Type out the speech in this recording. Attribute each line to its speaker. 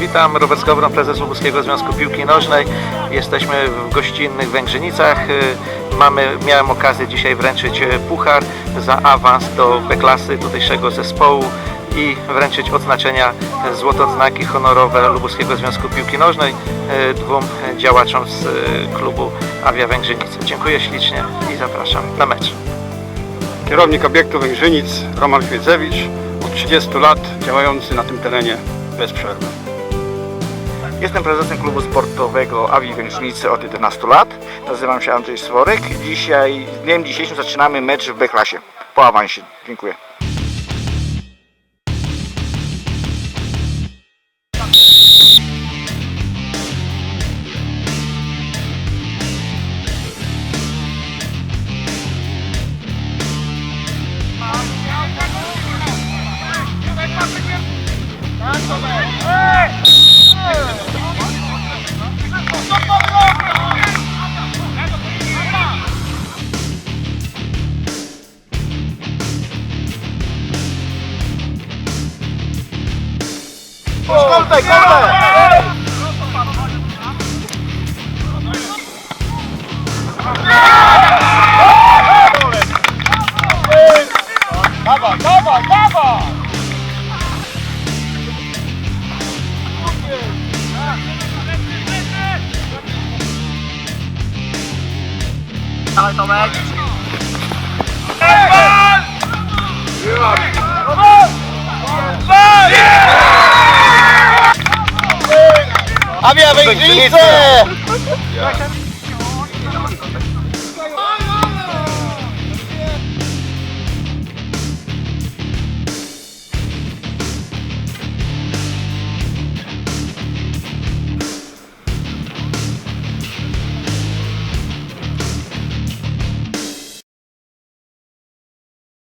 Speaker 1: Witam, Robert Skowron, prezes Lubuskiego Związku Piłki Nożnej. Jesteśmy w gościnnych Węgrzynicach. Y, Mamy, miałem okazję dzisiaj wręczyć e, puchar za awans do B-klasy tutejszego zespołu i wręczyć odznaczenia e, złote odznaki honorowe Lubuskiego Związku Piłki Nożnej dwóm działaczom z klubu Avia Węgrzynice. Dziękuję ślicznie i zapraszam na mecz.
Speaker 2: Kierownik obiektu Węgrzynic Roman Chwiedzewicz, od 30 lat działający na tym terenie bez przerwy.
Speaker 3: Jestem prezesem klubu sportowego Awi Węgrznicy od 11 lat. Nazywam się Andrzej Sworek. Dzisiaj, dniem dzisiejszym zaczynamy mecz w B-klasie po awansie. Dziękuję. Kolbę, kolbę! Dawaj, dawaj, dawaj! Ale Tomek, 1등, 1등. 야.